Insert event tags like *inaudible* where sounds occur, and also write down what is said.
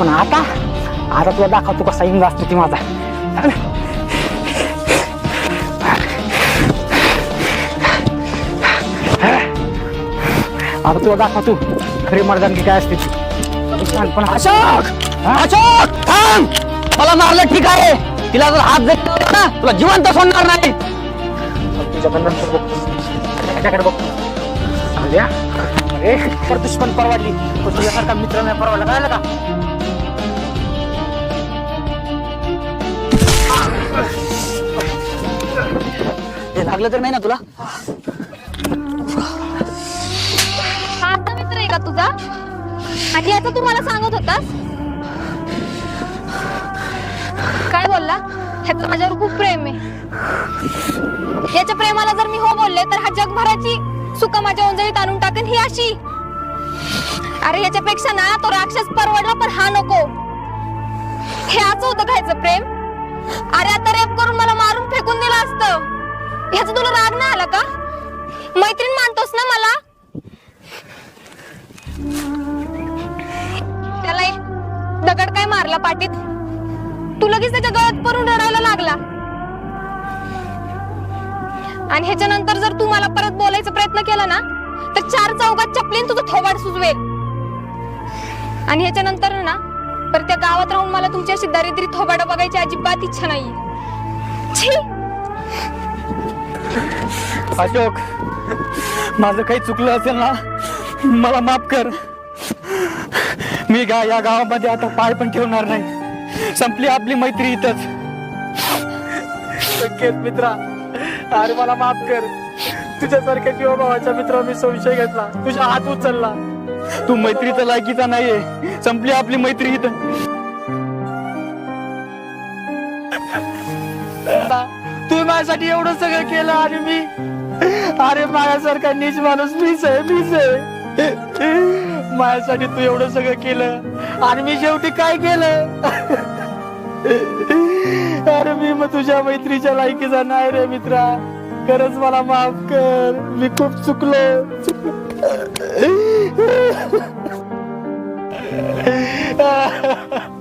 पण आता आता तुला दाखवतो कसा इंग असतो ती माझा आता तुला दाखवतो खरी मर्दानगी काय असते पण अशोक अशोक थांब मला मारलं ठीक आहे तिला जर हात देत ना तुला जिवंत सोडणार नाही तुझ्याकडे नंतर बघ त्याच्याकडे बघ एक अरे दुश्मन परवाडली. पण तुझ्यासारखा मित्र नाही परवाडला. कळालं का? हे लागलं तर नाही ना तुला? हा आता मित्र आहे का तुझा? आणि याचा तू मला सांगत होतास? काय बोलला? ह्याचं माझ्यावर खूप प्रेम आहे. याच्या प्रेमाला जर मी हो बोलले तर हा जगभराची सुका माझ्या ओंजळीत आणून टाकेन ही अशी. अरे याच्यापेक्षा ना तो राक्षस परवडला पण हा नको. हे असं होतं खायचं प्रेम? अरे आता रेप करून मला मारून फेकून दिलं असतं. ह्याचा तुला राग नाही आला का? मैत्रीण मानतोस ना मला? त्याला एक दगड काय मारला पाठीत तू लगेच त्याच्या गळ्यात पडून रडा आणि ह्याच्यानंतर जर तू मला परत बोलायचा प्रयत्न केला ना तर चार चौकात चपलीन तुझं थोबाड सुजवेल. आणि ह्याच्यानंतर ना तर त्या गावात राहून मला तुमची अशी दरिद्री थोबाड बघायची अजिबात इच्छा नाही. छी! अशोक माझं काही चुकलं असेल ना मला माफ कर. मी गा या गावामध्ये आता पाय पण ठेवणार नाही. संपली आपली मैत्री इथंच. संकेत मित्रा. अरे मला माफ कर. तुझ्यासारख्या जीवाभावाच्या मित्र मी संशय घेतला. तुझा हात उचलला. तू मैत्रीचा लायकीचा नाहीये. संपली आपली मैत्री इथं. तू माझ्यासाठी एवढं सगळं केलं आणि मी अरे माझ्यासारखा नीच माणूस मीच आहे मीच आहे. माझ्यासाठी तू एवढं सगळं केलं आणि मी शेवटी काय केलं? तुझ्या मैत्रीच्या लायकीचा नाही रे मित्रा. खरंच मला माफ कर. मी खूप चुकलो. चुकलो *laughs*